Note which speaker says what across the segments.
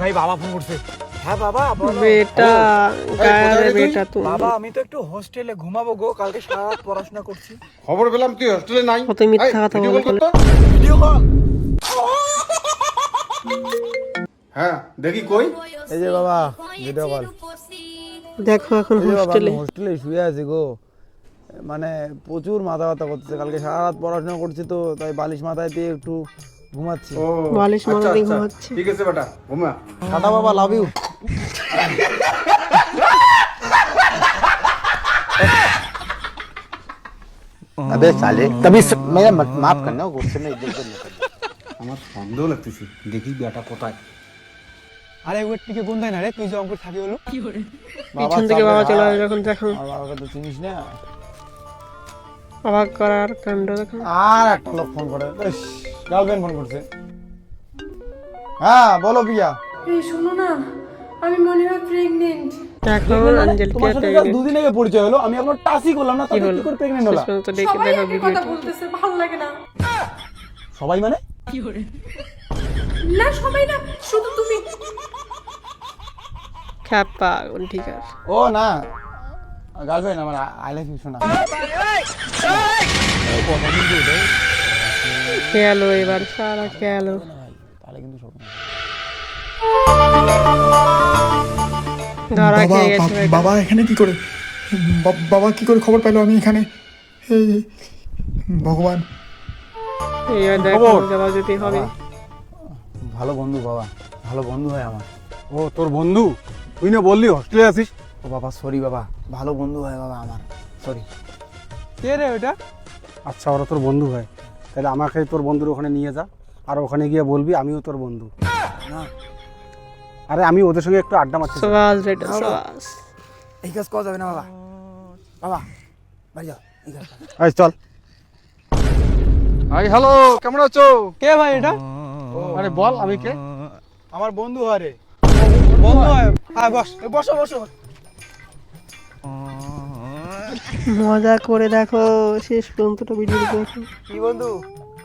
Speaker 1: ভাই বাবা ফোন করছে। হ্যাঁ বাবা
Speaker 2: বেটা গায়ের
Speaker 3: কোথায় তুই?
Speaker 2: বেটা
Speaker 1: বাবা আমি তো একটু হোস্টেলে ঘুমাবো গো কালকে সারা রাত পড়াশোনা করছি।
Speaker 3: খবর পেলাম তুই হোস্টেলে নাই?
Speaker 2: কত মিথ্যা কথা বলে
Speaker 1: ভিডিও কল
Speaker 3: হ্যাঁ দেখি কই?
Speaker 1: এই যে বাবা ভিডিও কল
Speaker 2: দেখো এখন হোস্টেলে
Speaker 1: হোস্টেলে শুয়ে আছি গো। মানে প্রচুর মাথা ব্যথা করতেছে কালকে সারা রাত পড়াশোনা করছি তো তাই বালিশ মাথায় দিয়ে একটু ঘুমাচ্ছি
Speaker 3: ও
Speaker 2: বালিশ
Speaker 3: আচ্ছা,
Speaker 2: মাথা দিয়ে
Speaker 3: আচ্ছা।
Speaker 2: ঘুমাচ্ছে।
Speaker 3: ঠিক আছে বেটা ঘুমা
Speaker 1: টাটা বাবা লাভ ইউ
Speaker 4: अबे साले कभी स... मेरा मत माफ करना गुस्से में इधर उधर मत करना।
Speaker 3: আমার সন্দেহ লাগতেছে দেখি বেটা কোথায়
Speaker 1: আরে ওয়েট টিকে কোন না রে তুই যে অঙ্কুর থাকি হলো
Speaker 2: পিছন থেকে বাবা চলে আসবে এখন দেখো
Speaker 1: আর বাবাকে তো চিনিস না
Speaker 2: অবাক করার কাণ্ড দেখো
Speaker 1: আর একটা লোক ফোন করে গার্লফ্রেন্ড ফোন করছে হ্যাঁ বলো পিয়া
Speaker 5: এই শোনো না আমি মনে হয় প্রেগনেন্ট
Speaker 2: এখন আঞ্জেল
Speaker 1: তোমার সাথে just দুদিন আগে পরিচয় হলো আমি এখন টাচই করলাম না তাহলে
Speaker 2: হলো?
Speaker 1: কি করে প্রেগনেন্ট হলা
Speaker 2: তো দেখে
Speaker 5: সবাই
Speaker 2: দেখো ভিডিওটা
Speaker 5: বলতেছে ভালো লাগে না
Speaker 1: সবাই মানে
Speaker 5: না সবাই না শুধু তুমি
Speaker 2: খ্যাপা ঠিক আছে
Speaker 1: ও না গার্লফ্রেন্ড আমার আই লাভ ইউ শোনা
Speaker 2: খেয়ালো এবার সারা খেয়ালো
Speaker 1: তাহলে কিন্তু
Speaker 2: ধরা
Speaker 6: বাবা
Speaker 2: খেয়ে গেছে
Speaker 6: বাবা এখানে কি করে? বাবা কি করে খবর পেল আমি এখানে? এই ভগবান।
Speaker 2: এইবার দেখো যাওয়া যদি হবে।
Speaker 1: ভালো বন্ধু বাবা ভালো বন্ধু হয় আমার।
Speaker 7: ও তোর বন্ধু? তুই না বললি হোস্টেলে আছিস
Speaker 1: ও বাবা সরি বাবা ভালো বন্ধু হয় বাবা আমার সরি
Speaker 7: কে রে ওটা আচ্ছা ওরা তোর বন্ধু হয়। তাহলে আমাকে তোর বন্ধুর ওখানে নিয়ে যা আর ওখানে গিয়ে বলবি আমিও তোর বন্ধু। আরে আমি ওদের সঙ্গে একটু আড্ডা মারছি।
Speaker 2: সবাস
Speaker 1: এই কাজ করা যাবে না বাবা। বাবা বাড়ি যাও। এই
Speaker 7: চল। হাই হ্যালো কেমন আছো?
Speaker 1: কে ভাই এটা?
Speaker 7: আরে বল আমি কে?
Speaker 1: আমার বন্ধু হয় রে। বন্ধু হয়। হ্যাঁ বস এ, বসো বসো।
Speaker 2: মজা করে দেখো শেষ পর্যন্ত ভিডিও দেখো
Speaker 1: কি বন্ধু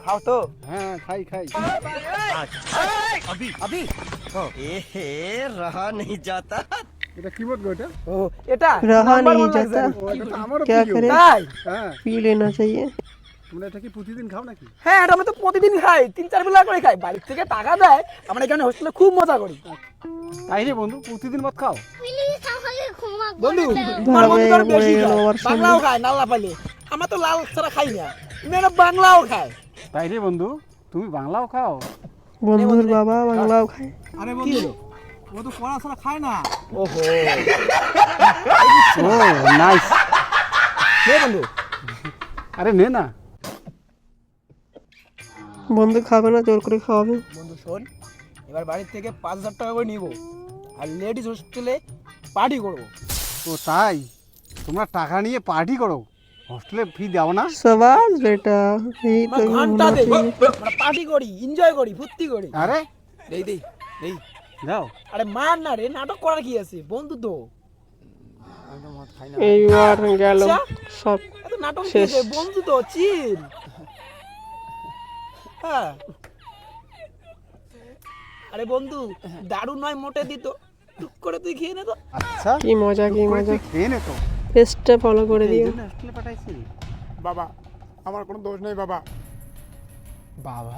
Speaker 1: খাও তো
Speaker 7: হ্যাঁ খাই খাই এটা কি বলবো এটা
Speaker 1: ও এটা
Speaker 2: रहा
Speaker 1: number
Speaker 2: नहीं
Speaker 1: one লাগছে।
Speaker 2: जाता
Speaker 7: ও, এটা তো আমারও
Speaker 2: क्या
Speaker 7: প্রিয়।
Speaker 2: करे
Speaker 1: তাই
Speaker 7: হ্যাঁ
Speaker 2: पी लेना चाहिए
Speaker 7: তোমরা এটা কি প্রতিদিন খাও নাকি?
Speaker 1: হ্যাঁ এটা আমরা তো প্রতিদিন খাই তিন চার বেলা করে খাই। বাড়ির থেকে টাকা দেয় আমরা এখানে হোস্টেলে খুব মজা করি।
Speaker 7: তাই রে বন্ধু প্রতিদিন মত খাও?
Speaker 1: বন্ধু তোমার বন্ধু তো বেশি বাংলাও খায় নাল্লা পাইলে আমরা তো লাল ছাড়া খাই না। মেয়েরা বাংলাও খায়।
Speaker 7: তাই রে বন্ধু তুমি বাংলাও খাও?
Speaker 2: বন্ধুর বাবা বাংলাও খায়।
Speaker 1: আরে বন্ধু ও তো পড়া ছাড়া খায় না। ওহো।
Speaker 7: ও নাইস
Speaker 1: নে বন্ধু।
Speaker 7: আরে নে না।
Speaker 2: বন্ধু খাবে না জোর করে খাওয়াবে।
Speaker 1: বন্ধু শোন এবার বাড়ির থেকে পাঁচ হাজার টাকা করে নিবো। আর লেডিস হোস্টেলে পার্টি করব।
Speaker 7: ও তাই তোমরা টাকা নিয়ে পার্টি করো। হোস্টেলে ফি দাও না।
Speaker 2: সবাস বেটা এই তো
Speaker 1: ঘণ্টা আমরা পার্টি করি এনজয় করি ফুর্তি করি।
Speaker 7: আরে?
Speaker 1: দেই দেই দেই।
Speaker 7: যাও
Speaker 1: আরে মার না রে নাটক করার কি আছে? বন্ধু তো।
Speaker 2: এইবার গেল
Speaker 1: আচ্ছা।
Speaker 2: সব
Speaker 1: এত নাটক। বন্ধু তো চিল। হ্যাঁ। আরে বন্ধু দারু নয় মোটে দিত টুক করে তুই খেয়ে নে তো।
Speaker 7: আচ্ছা।
Speaker 2: কি মজা কি মজা।
Speaker 7: খেয়ে নে তো।
Speaker 2: পেস্টটা ফলো করে দিও।
Speaker 7: হোস্টেলে পাঠাইছি।
Speaker 6: বাবা আমার কোনো দোষ নেই বাবা।
Speaker 1: বাবা?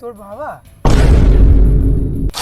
Speaker 1: তোর বাবা?